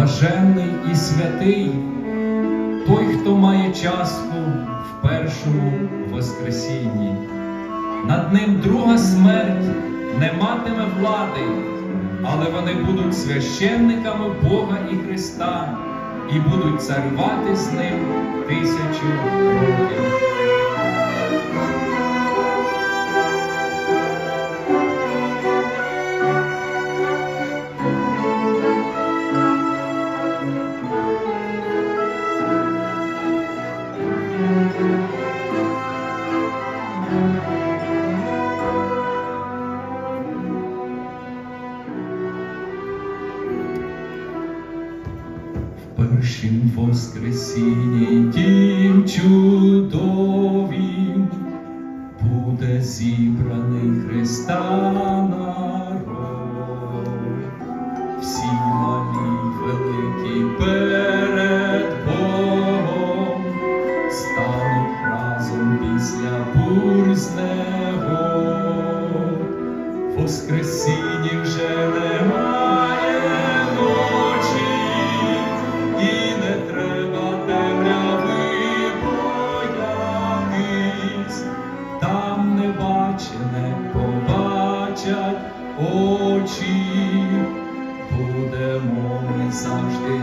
Блаженний і святий той, хто має частку в першому Воскресінні. Над ним друга смерть не матиме влади, але вони будуть священниками Бога і Христа і будуть царювати з ним тисячу Першим воскресінні тім чудовім буде зібраний Христа народ. Всі малі великі перед Богом стануть разом після бур з негод. Воскресінні вже немає очі, будемо ми завжди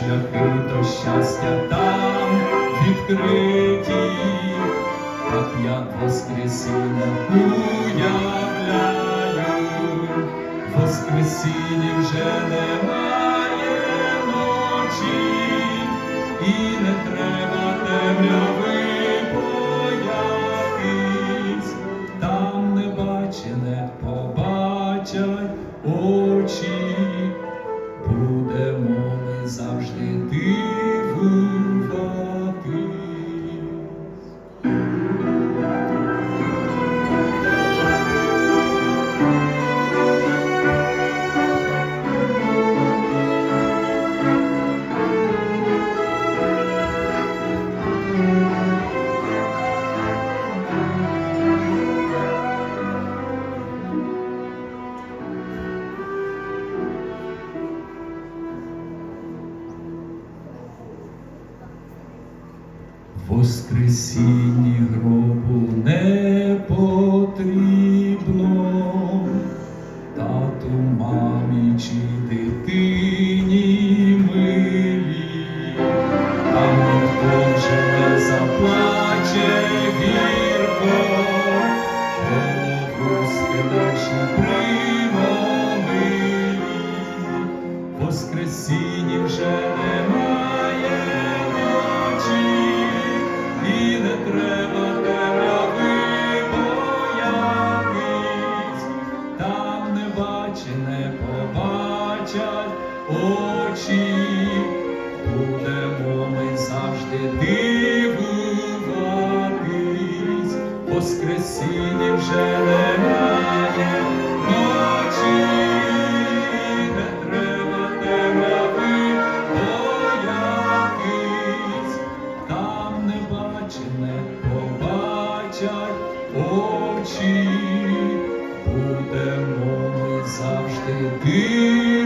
шляхи до щастя там відкриті, так як воскресіння уявляю, воскресіння вже немає ночі, і не треба темряви боятись, там небачене побачать очі, Воскресінні гробу очі, будемо ми завжди дивуватись, Воскресіння вже немає ночі, не треба темряви боятись, там не бачене побачать очі. Будемо ми завжди дивуватись,